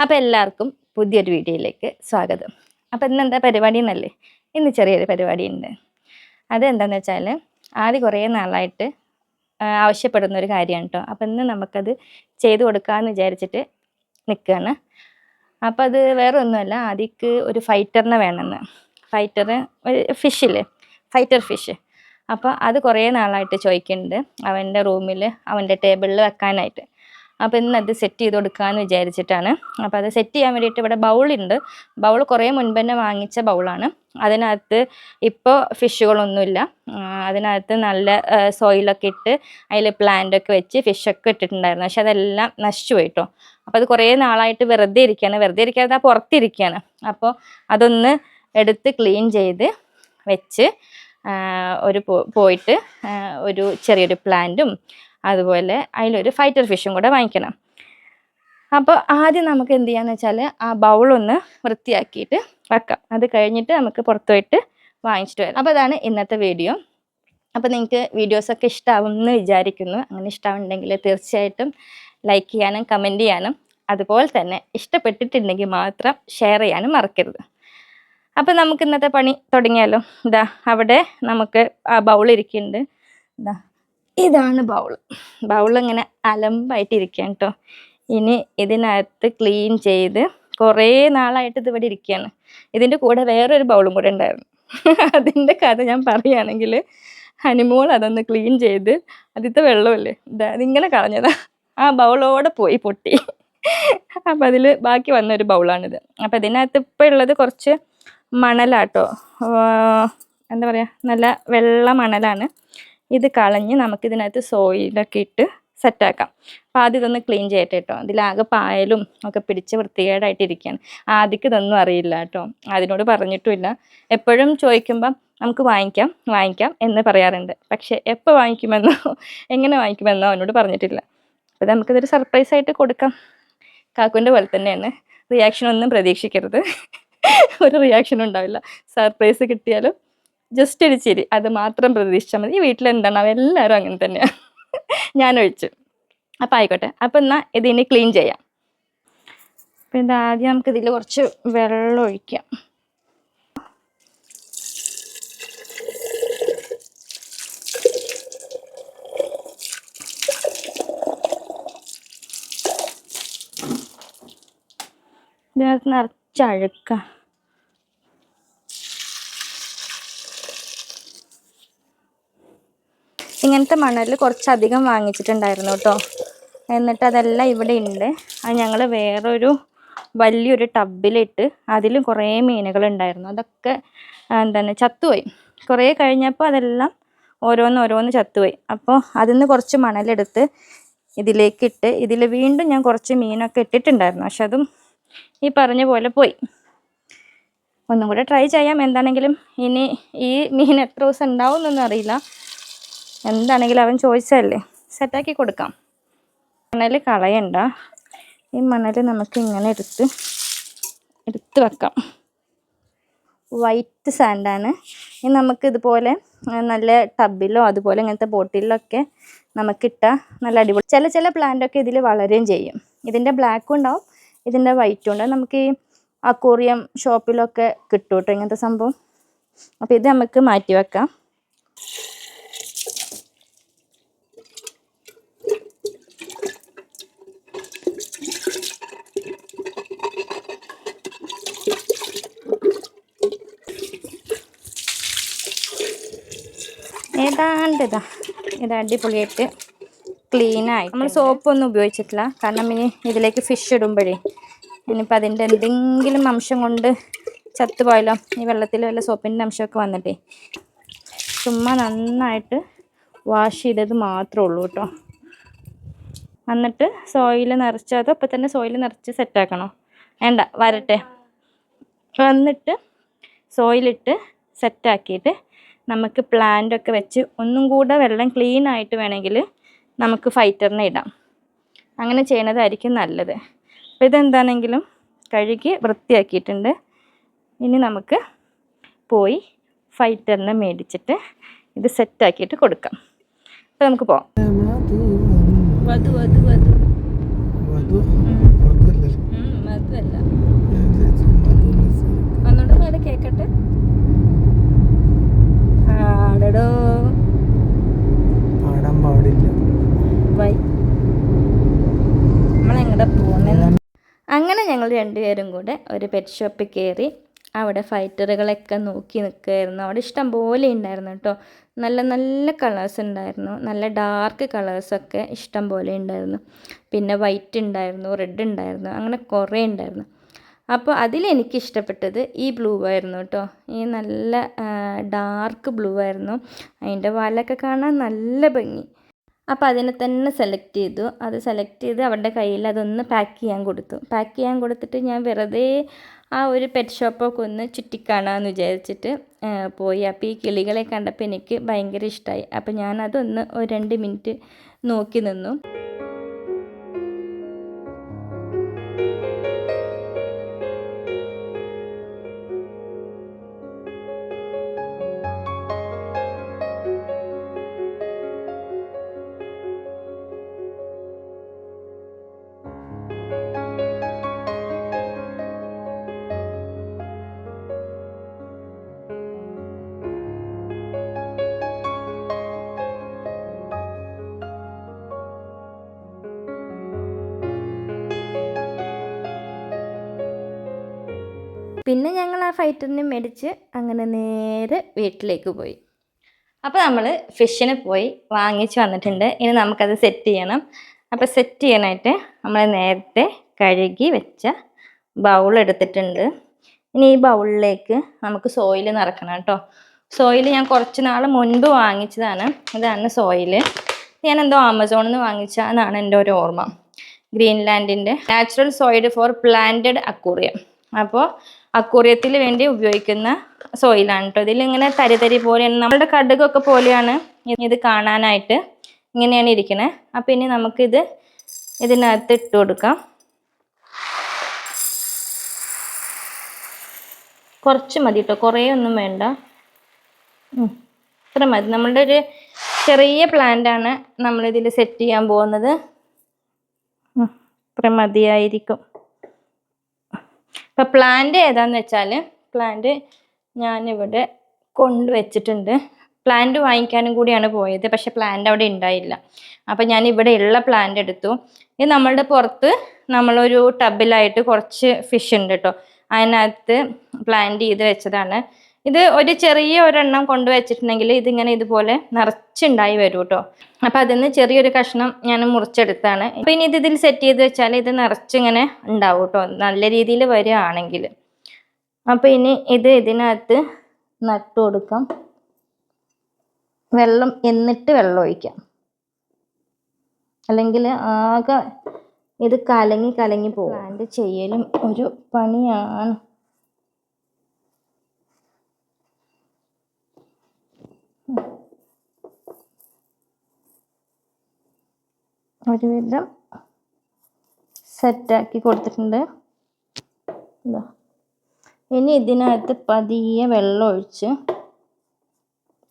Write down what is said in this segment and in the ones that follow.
അപ്പോൾ എല്ലാവർക്കും പുതിയൊരു വീഡിയോയിലേക്ക് സ്വാഗതം. അപ്പോൾ ഇന്ന് എന്താ പരിപാടി എന്നല്ലേ ഇന്ന് ചെറിയൊരു പരിപാടി ഉണ്ട് അതെന്താണെന്ന് വെച്ചാൽ ആദ്യം കുറേ നാളായിട്ട് ആവശ്യപ്പെടുന്ന ഒരു കാര്യമാണ് കേട്ടോ അപ്പോൾ ഇന്ന് നമുക്കത് ചെയ്തു കൊടുക്കാമെന്ന് വിചാരിച്ചിട്ട് നിൽക്കുകയാണ് അപ്പം അത് വേറെ ഒന്നുമല്ല ആദ്യക്ക് ഒരു ഫൈറ്ററിനെ വേണമെന്ന് ഫൈറ്റർ ഒരു ഫിഷില്ലേ ഫൈറ്റർ ഫിഷ് അപ്പോൾ അത് കുറേ നാളായിട്ട് ചോദിക്കുന്നുണ്ട് അവന്റെ റൂമിൽ അവന്റെ ടേബിളിൽ വെക്കാനായിട്ട്. അപ്പോൾ ഇന്ന് അത് സെറ്റ് ചെയ്ത് കൊടുക്കാമെന്ന് വിചാരിച്ചിട്ടാണ്. അപ്പോൾ അത് സെറ്റ് ചെയ്യാൻ വേണ്ടിയിട്ട് ഇവിടെ ബൗളുണ്ട് ബൗൾ കുറേ മുൻപ് തന്നെ വാങ്ങിച്ച ബൗളാണ് അതിനകത്ത് ഇപ്പോൾ ഫിഷുകളൊന്നുമില്ല അതിനകത്ത് നല്ല സോയിലൊക്കെ ഇട്ട് അതിൽ പ്ലാന്റൊക്കെ വെച്ച് ഫിഷൊക്കെ ഇട്ടിട്ടുണ്ടായിരുന്നു. പക്ഷെ അതെല്ലാം നശിച്ചു പോയിട്ടോ. അപ്പോൾ അത് കുറേ നാളായിട്ട് വെറുതെ ഇരിക്കുകയാണ് വെറുതെ ഇരിക്കാതെ പുറത്തിരിക്കുകയാണ് അപ്പോൾ അതൊന്ന് എടുത്ത് ക്ലീൻ ചെയ്ത് വെച്ച് ഒരു പോയിട്ട് ഒരു ചെറിയൊരു പ്ലാന്റും അതുപോലെ അതിലൊരു ഫൈറ്റർ ഫിഷും കൂടെ വാങ്ങിക്കണം. അപ്പോൾ ആദ്യം നമുക്ക് എന്ത് ചെയ്യാന്ന് വെച്ചാൽ ആ ബൗളൊന്ന് വൃത്തിയാക്കിയിട്ട് വെക്കാം. അത് കഴിഞ്ഞിട്ട് നമുക്ക് പുറത്തു പോയിട്ട് വാങ്ങിച്ചിട്ട് വരാം. അപ്പോൾ അതാണ് ഇന്നത്തെ വീഡിയോ അപ്പോൾ നിങ്ങൾക്ക് വീഡിയോസൊക്കെ ഇഷ്ടമാവും എന്ന് വിചാരിക്കുന്നു. അങ്ങനെ ഇഷ്ടമുണ്ടെങ്കിൽ തീർച്ചയായിട്ടും ലൈക്ക് ചെയ്യാനും കമന്റ് ചെയ്യാനും അതുപോലെ തന്നെ ഇഷ്ടപ്പെട്ടിട്ടുണ്ടെങ്കിൽ മാത്രം ഷെയർ ചെയ്യാനും മറക്കരുത്. അപ്പോൾ നമുക്ക് ഇന്നത്തെ പണി തുടങ്ങിയാലോ? ഇതാ അവിടെ നമുക്ക് ആ ബൗൾ ഇരിക്കുന്നുണ്ട്. ഇതാ ഇതാണ് ബൗൾ. ഇങ്ങനെ അലമ്പായിട്ടിരിക്കുകയാണ് കേട്ടോ. ഇനി ഇതിനകത്ത് ക്ലീൻ ചെയ്ത് കുറേ നാളായിട്ട് ഇത് ഇവിടെ ഇരിക്കുകയാണ്. ഇതിന്റെ കൂടെ വേറൊരു ബൗളും കൂടെ ഉണ്ടായിരുന്നു. അതിന്റെ കഥ ഞാൻ പറയുകയാണെങ്കിൽ ഹനിമോൾ അതൊന്ന് ക്ലീൻ ചെയ്ത് അതിത്തെ വെള്ളമല്ലേ അതിങ്ങനെ കളഞ്ഞതാ. ആ ബൗളോടെ പോയി പൊട്ടി. അപ്പം അതിൽ ബാക്കി വന്നൊരു ബൗളാണിത്. അപ്പം ഇതിനകത്ത് ഇപ്പോൾ ഉള്ളത് കുറച്ച് മണലാട്ടോ. എന്താ പറയുക നല്ല വെള്ള മണലാണ്. ഇത് കളഞ്ഞ് നമുക്കിതിനകത്ത് സോയിലൊക്കെ ഇട്ട് സെറ്റാക്കാം. അപ്പോൾ ആദ്യം ഇതൊന്ന് ക്ലീൻ ചെയ്യട്ടെ കേട്ടോ ഇതിലാകെ പായലും ഒക്കെ പിടിച്ച് വൃത്തികേടായിട്ടിരിക്കുകയാണ് ആദ്യക്ക് ഇതൊന്നും അറിയില്ല കേട്ടോ അതിനോട് പറഞ്ഞിട്ടുമില്ല. എപ്പോഴും ചോദിക്കുമ്പം നമുക്ക് വാങ്ങിക്കാം വാങ്ങിക്കാം എന്ന് പറയാറുണ്ട്. പക്ഷേ എപ്പോൾ വാങ്ങിക്കുമെന്നോ എങ്ങനെ വാങ്ങിക്കുമെന്നോ അവനോട് പറഞ്ഞിട്ടില്ല. അപ്പോൾ നമുക്കിതൊരു സർപ്രൈസ് ആയിട്ട് കൊടുക്കാം. കാക്കുവിന്റെ പോലെ തന്നെയാണ്. റിയാക്ഷൻ ഒന്നും പ്രതീക്ഷിക്കരുത്. ഒരു റിയാക്ഷൻ ഉണ്ടാവില്ല. സർപ്രൈസ് കിട്ടിയാലും ജസ്റ്റ് ഒരു ചിരി. അത് മാത്രം പ്രതീക്ഷിച്ചാൽ മതി. ഈ വീട്ടിൽ എന്താണ് എല്ലാവരും അങ്ങനെ തന്നെയാണ് ഞാൻ അപ്പം ആയിക്കോട്ടെ. അപ്പം എന്നാൽ ഇതിനി ക്ലീൻ ചെയ്യാം. അപ്പം ഇത് ആദ്യം നമുക്ക് ഇതിൽ കുറച്ച് വെള്ളം ഒഴിക്കാം. ഇതിനകത്ത് നിറച്ച് അഴുക്ക ഇങ്ങനത്തെ മണൽ കുറച്ചധികം വാങ്ങിച്ചിട്ടുണ്ടായിരുന്നു കേട്ടോ. എന്നിട്ട് അതെല്ലാം ഇവിടെ ഉണ്ട് അത് ഞങ്ങൾ വേറൊരു വലിയൊരു ടബിലിട്ട് അതിലും കുറേ മീനുകൾ ഉണ്ടായിരുന്നു അതൊക്കെ എന്താണ് ചത്തുപോയി. കുറേ കഴിഞ്ഞപ്പോൾ അതെല്ലാം ഓരോന്ന് ഓരോന്ന് ചത്തുപോയി. അപ്പോൾ അതിൽ നിന്ന് കുറച്ച് മണലെടുത്ത് ഇതിലേക്കിട്ട് ഇതിൽ വീണ്ടും ഞാൻ കുറച്ച് മീനൊക്കെ ഇട്ടിട്ടുണ്ടായിരുന്നു. പക്ഷെ അതും ഈ പറഞ്ഞ പോലെ പോയി. ഒന്നും കൂടെ ട്രൈ ചെയ്യാം. എന്താണെങ്കിലും ഇനി ഈ മീൻ എത്ര ദിവസം ഉണ്ടാവും എന്നൊന്നും അറിയില്ല. എന്താണെങ്കിലും അവൻ ചോദിച്ചതല്ലേ. സെറ്റാക്കി കൊടുക്കാം. മണൽ കളയണ്ട. ഈ മണൽ നമുക്ക് ഇങ്ങനെ എടുത്ത് എടുത്ത് വെക്കാം. വൈറ്റ് സാൻഡാണ് ഇനി നമുക്ക് ഇതുപോലെ നല്ല ടബിലോ അതുപോലെ ഇങ്ങനത്തെ ബോട്ടിലൊക്കെ നമുക്കിട്ട നല്ല അടിപൊളി. ചില ചില പ്ലാന്റൊക്കെ ഇതിൽ വളരുകയും ചെയ്യും. ഇതിന്റെ ബ്ലാക്കും ഉണ്ടാവും ഇതിന്റെ വൈറ്റും ഉണ്ടാവും. നമുക്ക് ഈ അക്കൂറിയം ഷോപ്പിലൊക്കെ കിട്ടും കേട്ടോ ഇങ്ങനത്തെ സംഭവം. അപ്പോൾ ഇത് നമുക്ക് മാറ്റി വെക്കാം. ഏതാണ്ട് ഇതാ ഇത് അടിപൊളിയായിട്ട് ക്ലീനായി നമ്മൾ സോപ്പൊന്നും ഉപയോഗിച്ചിട്ടില്ല. കാരണം ഇനി ഇതിലേക്ക് ഫിഷ് ഇടുമ്പോഴേ ഇനിയിപ്പോൾ അതിന്റെ എന്തെങ്കിലും അംശം കൊണ്ട് ചത്തുപോയാലോ ഈ വെള്ളത്തിൽ വല്ല സോപ്പിന്റെ അംശമൊക്കെ വന്നിട്ടേ. ചുമ്മാ നന്നായിട്ട് വാഷ് ചെയ്തത് മാത്രമേ ഉള്ളൂ കേട്ടോ. എന്നിട്ട് സോയിൽ നിറച്ച് അത് അപ്പം തന്നെ സോയിൽ നിറച്ച് സെറ്റാക്കണോ വേണ്ട വരട്ടെ. എന്നിട്ട് സോയിലിട്ട് സെറ്റാക്കിയിട്ട് നമുക്ക് പ്ലാന്റൊക്കെ വെച്ച് ഒന്നും കൂടെ വെള്ളം ക്ലീൻ ആയിട്ട് വേണമെങ്കിൽ നമുക്ക് ഫൈറ്ററിനെ ഇടാം. അങ്ങനെ ചെയ്യണതായിരിക്കും നല്ലത്. അപ്പോൾ ഇതെന്താണെങ്കിലും കഴുകി വൃത്തിയാക്കിയിട്ടുണ്ട്. ഇനി നമുക്ക് പോയി ഫൈറ്ററിനെ മേടിച്ചിട്ട് ഇത് സെറ്റാക്കിയിട്ട് കൊടുക്കാം. അപ്പോൾ നമുക്ക് പോവാം. വധു വധു വധു വധു വധുവല്ലല്ലോ മധു അങ്ങനെ ഞങ്ങൾ രണ്ടുപേരും കൂടെ ഒരു പെറ്റ് ഷോപ്പിൽ കയറി അവിടെ ഫൈറ്ററുകളൊക്കെ നോക്കി നിൽക്കുമായിരുന്നു അവിടെ ഇഷ്ടം പോലെ ഉണ്ടായിരുന്നു കേട്ടോ. നല്ല നല്ല കളേഴ്സ് ഉണ്ടായിരുന്നു. നല്ല ഡാർക്ക് കളേഴ്സൊക്കെ ഇഷ്ടം പോലെ ഉണ്ടായിരുന്നു. പിന്നെ വൈറ്റ് ഉണ്ടായിരുന്നു റെഡ് ഉണ്ടായിരുന്നു അങ്ങനെ കുറേ ഉണ്ടായിരുന്നു. അപ്പോൾ അതിലെനിക്ക് ഇഷ്ടപ്പെട്ടത് ഈ ബ്ലൂ ആയിരുന്നു കേട്ടോ. ഈ നല്ല ഡാർക്ക് ബ്ലൂ ആയിരുന്നു. അതിന്റെ വാലൊക്കെ കാണാൻ നല്ല ഭംഗി. അപ്പോൾ അതിനെ തന്നെ സെലക്ട് ചെയ്തു. അത് സെലക്ട് ചെയ്ത് അവരുടെ കയ്യിൽ അതൊന്ന് പാക്ക് ചെയ്യാൻ കൊടുത്തു. പാക്ക് ചെയ്യാൻ കൊടുത്തിട്ട് ഞാൻ വെറുതെ ആ ഒരു പെറ്റ് ഷോപ്പൊക്കെ ഒന്ന് ചുറ്റിക്കാണാമെന്ന് വിചാരിച്ചിട്ട് പോയി. അപ്പോൾ ഈ കിളികളെ കണ്ടപ്പോൾ എനിക്ക് ഭയങ്കര ഇഷ്ടമായി അപ്പോൾ ഞാനതൊന്ന് ഒരു രണ്ട് മിനിറ്റ് നോക്കി നിന്നു. പിന്നെ ഞങ്ങൾ ആ ഫൈറ്ററിനെ മേടിച്ച് അങ്ങനെ നേരെ വീട്ടിലേക്ക് പോയി. അപ്പോൾ നമ്മൾ ഫിഷിനെ പോയി വാങ്ങിച്ച് വന്നിട്ടുണ്ട്. ഇനി നമുക്കത് സെറ്റ് ചെയ്യണം. അപ്പോൾ സെറ്റ് ചെയ്യാനായിട്ട് നമ്മൾ നേരത്തെ കഴുകി വെച്ച ബൗൾ എടുത്തിട്ടുണ്ട്. ഇനി ഈ ബൗളിലേക്ക് നമുക്ക് സോയിൽ നിറക്കണം കേട്ടോ. സോയിൽ ഞാൻ കുറച്ച് നാൾ മുൻപ് വാങ്ങിച്ചതാണ്. ഇതാണ് സോയിൽ. ഞാൻ എന്തോ ആമസോണിൽ നിന്ന് വാങ്ങിച്ചതെന്നാണ് എന്റെ ഒരു ഓർമ്മ. ഗ്രീൻലാൻഡിന്റെ natural soil for planted aquarium അപ്പോൾ അക്കൂറിയത്തിൽ വേണ്ടി ഉപയോഗിക്കുന്ന സോയിലാണ് കേട്ടോ ഇതിലിങ്ങനെ തരിതരി തരി പോലെയാണ്. നമ്മളുടെ കടുകൊക്കെ പോലെയാണ് ഇത് കാണാനായിട്ട് ഇങ്ങനെയാണ് ഇരിക്കുന്നത് അപ്പം ഇനി നമുക്കിത് ഇതിനകത്ത് ഇട്ട് കൊടുക്കാം. കുറച്ച് മതി കേട്ടോ കുറേ ഒന്നും വേണ്ട. ഇത്ര മതി. നമ്മളുടെ ഒരു ചെറിയ പ്ലാന്റാണ് നമ്മളിതിൽ സെറ്റ് ചെയ്യാൻ പോകുന്നത്. ഇത്ര മതിയായിരിക്കും. ഇപ്പം പ്ലാന്റ് ഏതാന്ന് വെച്ചാൽ പ്ലാന്റ് ഞാനിവിടെ കൊണ്ടുവച്ചിട്ടുണ്ട്. പ്ലാന്റ് വാങ്ങിക്കാനും കൂടിയാണ് പോയത്. പക്ഷെ പ്ലാന്റ് അവിടെ ഉണ്ടായില്ല. അപ്പം ഞാൻ ഇവിടെ ഉള്ള പ്ലാന്റ് എടുത്തു. ഇത് നമ്മളുടെ പുറത്ത് നമ്മളൊരു ടബിലായിട്ട് കുറച്ച് ഫിഷ് ഉണ്ട് കേട്ടോ. അതിനകത്ത് പ്ലാന്റ് ചെയ്ത് വെച്ചതാണ്. ഇത് ഒരു ചെറിയ ഒരെണ്ണം കൊണ്ടുവച്ചിട്ടുണ്ടെങ്കിൽ ഇതിങ്ങനെ ഇതുപോലെ നിറച്ചുണ്ടായി വരും കേട്ടോ അപ്പം അതിൽ നിന്ന് ചെറിയൊരു കഷ്ണം ഞാൻ മുറിച്ചെടുത്താണ്. അപ്പം ഇനി ഇത് ഇതിൽ സെറ്റ് ചെയ്ത് വെച്ചാൽ ഇത് നിറച്ചിങ്ങനെ ഉണ്ടാവും കേട്ടോ നല്ല രീതിയിൽ വരികയാണെങ്കിൽ. അപ്പം ഇനി ഇത് ഇതിനകത്ത് നട്ടു കൊടുക്കാം. വെള്ളം എന്നിട്ട് വെള്ളം ഒഴിക്കാം. അല്ലെങ്കിൽ ആകെ ഇത് കലങ്ങി കലങ്ങി പോകും. പ്ലാന്റ് ചെയ്യലും ഒരു പണിയാണ്. ഒരുവിധം സെറ്റാക്കി കൊടുത്തിട്ടുണ്ട്. ഇതാ ഇനി ഇതിനകത്ത് പതിയെ വെള്ളം ഒഴിച്ച്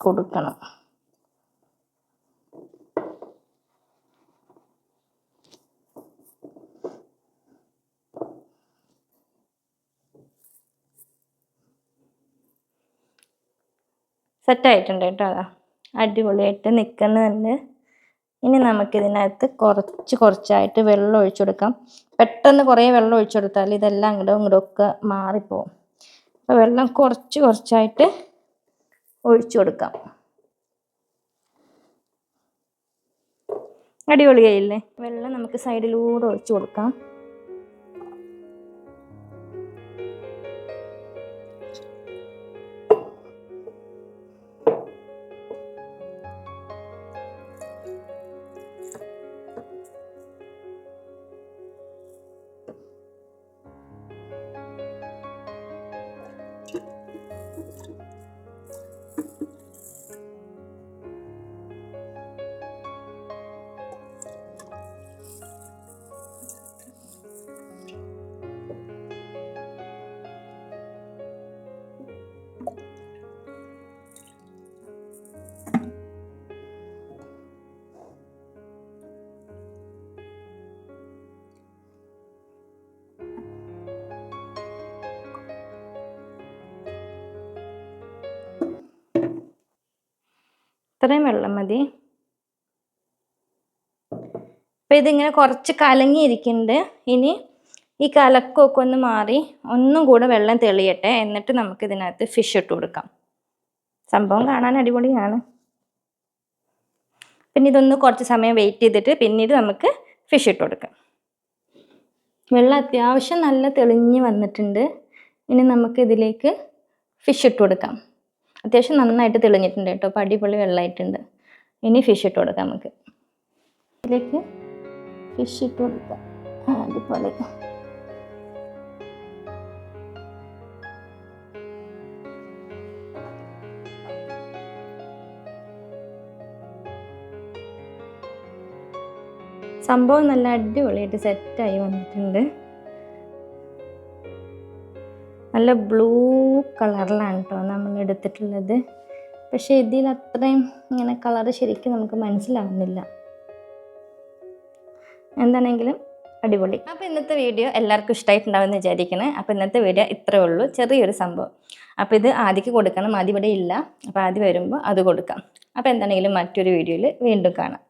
കൊടുക്കണം. സെറ്റായിട്ടുണ്ട് കേട്ടോ അതാ അടിപൊളിയായിട്ട് നിൽക്കുന്നുണ്ട്. ഇനി നമുക്കിതിനകത്ത് കുറച്ച് കുറച്ചായിട്ട് വെള്ളം ഒഴിച്ചു കൊടുക്കാം. പെട്ടെന്ന് കുറേ വെള്ളം ഒഴിച്ചു കൊടുത്താൽ ഇതെല്ലാം അങ്ങോട്ടും ഇങ്ങോട്ടും ഒക്കെ മാറിപ്പോവും. അപ്പോൾ വെള്ളം കുറച്ച് കുറച്ചായിട്ട് ഒഴിച്ചു കൊടുക്കാം. അടിപൊളിയായില്ലേ വെള്ളം നമുക്ക് സൈഡിലൂടെ ഒഴിച്ചു കൊടുക്കാം. ഇത്രയും വെള്ളം മതി. അപ്പം ഇതിങ്ങനെ കുറച്ച് കലങ്ങിയിരിക്കുന്നുണ്ട്. ഇനി ഈ കലക്കമൊക്കെ ഒന്ന് മാറി ഒന്നും കൂടെ വെള്ളം തെളിയട്ടെ. എന്നിട്ട് നമുക്ക് ഇതിനകത്ത് ഫിഷ് ഇട്ട് കൊടുക്കാം. സംഭവം കാണാൻ അടിപൊളിയാണ്. പിന്നെ ഇതൊന്ന് കുറച്ച് സമയം വെയിറ്റ് ചെയ്തിട്ട് പിന്നീട് നമുക്ക് ഫിഷ് ഇട്ട് കൊടുക്കാം. വെള്ളം അത്യാവശ്യം നല്ല തെളിഞ്ഞ് വന്നിട്ടുണ്ട്. ഇനി നമുക്ക് ഇതിലേക്ക് ഫിഷ് ഇട്ട് കൊടുക്കാം. അത്യാവശ്യം നന്നായിട്ട് തെളിഞ്ഞിട്ടുണ്ട് കേട്ടോ. അപ്പോൾ അടിപൊളി വെള്ളമായിട്ടുണ്ട്. ഇനി ഫിഷ് ഇട്ട് കൊടുക്കാം നമുക്ക്. ഇതിലേക്ക് ഫിഷ് ഇട്ട് കൊടുക്കാം. അടിപൊളി. സംഭവം നല്ല അടിപൊളിയായിട്ട് സെറ്റായി വന്നിട്ടുണ്ട്. നല്ല ബ്ലൂ കളറിലാണ് കേട്ടോ നമ്മൾ എടുത്തിട്ടുള്ളത്. പക്ഷേ ഇതിൽ അത്രയും ഇങ്ങനെ കളർ ശരിക്കും നമുക്ക് മനസ്സിലാവുന്നില്ല. എന്താണെങ്കിലും അടിപൊളി. അപ്പോൾ ഇന്നത്തെ വീഡിയോ എല്ലാവർക്കും ഇഷ്ടമായിട്ടുണ്ടാവുമെന്ന് വിചാരിക്കണേ. അപ്പോൾ ഇന്നത്തെ വീഡിയോ ഇത്രേ ഉള്ളൂ. ചെറിയൊരു സംഭവം. അപ്പോൾ ഇത് ആദ്യക്ക് കൊടുക്കണം. ആദ്യം ഇവിടെ ഇല്ല. അപ്പോൾ ആദ്യം വരുമ്പോൾ അത് കൊടുക്കാം. അപ്പോൾ എന്താണെങ്കിലും മറ്റൊരു വീഡിയോയിൽ വീണ്ടും കാണാം.